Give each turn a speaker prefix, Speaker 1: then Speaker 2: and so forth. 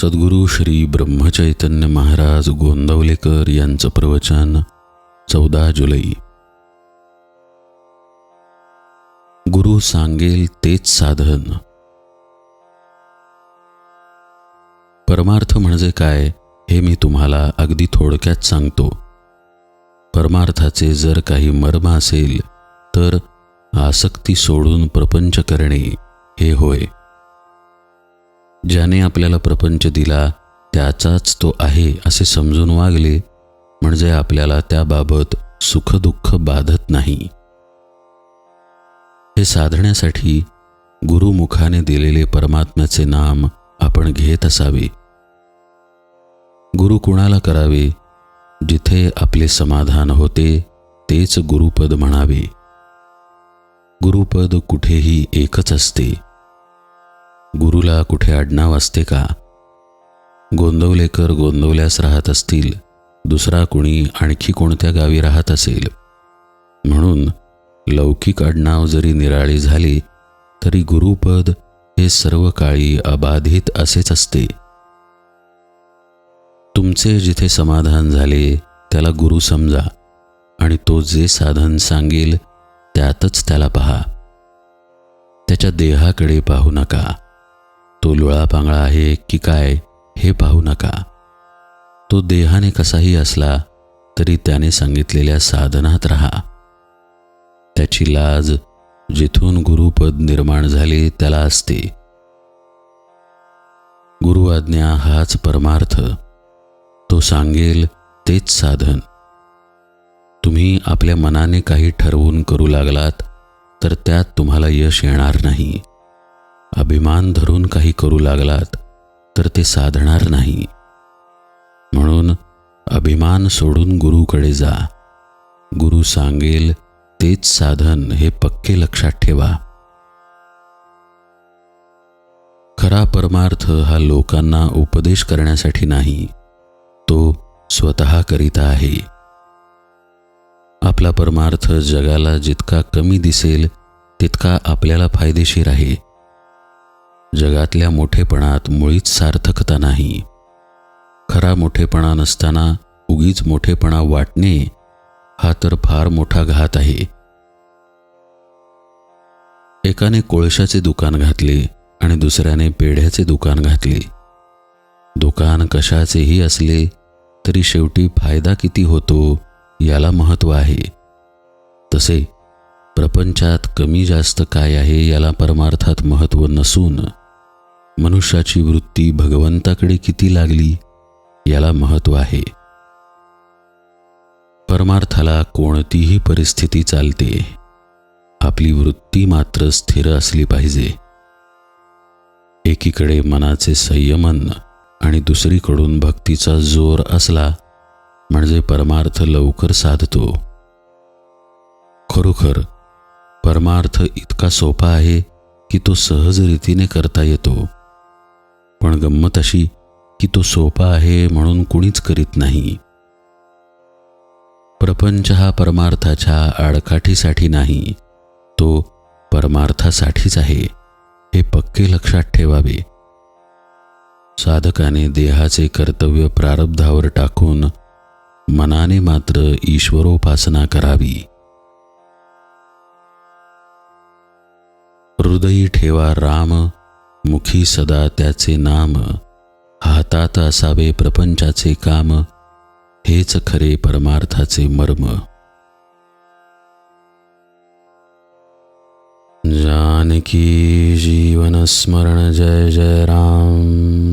Speaker 1: सद्गुरू श्री ब्रह्मचैतन्य महाराज गोंदवलेकर यांचं प्रवचन चौदा जुलै. गुरु सांगेल तेच साधन. परमार्थ म्हणजे काय हे मी तुम्हाला अगदी थोडक्यात सांगतो. परमार्थाचे जर काही मर्म असेल तर आसक्ती सोडून प्रपंच करणे हे होय. ज्याने आपल्याला प्रपंच दिला त्याचाच तो आहे असे समजून वागले म्हणजे आपल्याला त्याबाबत सुखदुःख बाधत नाही. हे साधण्यासाठी गुरुमुखाने दिलेले परमात्म्याचे नाम आपण घेत असावे. गुरु कुणाला करावे? जिथे आपले समाधान होते तेच गुरुपद म्हणावे. गुरुपद कुठेही एकच असते. गुरुला कुठे आडनाव असते का? गोंदवलेकर गोंदवल्यास राहत असतील दुसरा कुणी आणखी कोणत्या गावी राहत असेल? म्हणून लौकिक आडनाव जरी निराळी झाली तरी गुरुपद हे सर्व काळी अबाधित असेच असते. तुमचे जिथे समाधान झाले त्याला गुरु समजा आणि तो जे साधन सांगेल त्यातच त्याला पहा. त्याच्या देहाकडे पाहू नका. तो लोळापांगळा आहे की काय हे पाहू नका. तो देहाने कसाही असला तरी त्याने सांगितलेल्या साधनात राहा. त्याची लाज जिथून गुरुपद निर्माण झाले त्याला असते. गुरु आज्ञा हाच परमार्थ. तो सांगेल तेच साधन. तुम्ही आपल्या मनाने काही ठरवून करू लागलात तर त्यात तुम्हाला यश येणार नाही. अभिमान धरून काही करू लागलात तर ते साधणार नाही. म्हणून अभिमान सोडून गुरुकडे जा. गुरु सांगेल तेच साधन हे पक्के लक्षात ठेवा. खरा परमार्थ हा लोकांना उपदेश करण्यासाठी नाही तो स्वतः करीता आहे. आपला परमार्थ जगाला जितका कमी दिसेल तितका आपल्याला फायदेशीर आहे. जगातल्या मोठेपणात मुळीच सार्थकता नाही. खरा मोठेपणा नसताना उगीच मोठेपणा वाटणे हा तर फार मोठा घात आहे. एकाने कोळशाचे दुकान घातले आणि दुसऱ्याने पेढ्याचे दुकान घातले. दुकान कशाचेही असले तरी शेवटी फायदा किती होतो याला महत्त्व आहे. तसे प्रपंचात कमी जास्त काय आहे याला परमार्थात महत्त्व नसून मनुष्याची वृत्ती भगवंताकडे किती लागली याला महत्त्व आहे. परमार्थाला कोणतीही परिस्थिती चालते. आपली वृत्ती मात्र स्थिर असली पाहिजे. एकीकडे मनाचे संयमन आणि दुसरीकडून भक्तीचा जोर असला म्हणजे परमार्थ लवकर साधतो. खरोखर परमार्थ इतका सोपा आहे की तो सहज रीतीने करता येतो. गंमत अशी की तो सोपा आहे म्हणून कुणीच करीत नाही. प्रपंच हा परमार्थाच्या आडकाठीसाठी नाही तो परमार्थासाठीच आहे हे पक्के लक्षात ठेवावे. साधकाने देहाचे कर्तव्य प्रारब्धावर टाकून मनाने मात्र ईश्वरोपासना करावी. हृदयी ठेवा राम मुखी सदा त्याचे नाम हातात असावे प्रपंचाचे काम हेच खरे परमार्थाचे मर्म. जानकी जीवन स्मरण जय जय राम.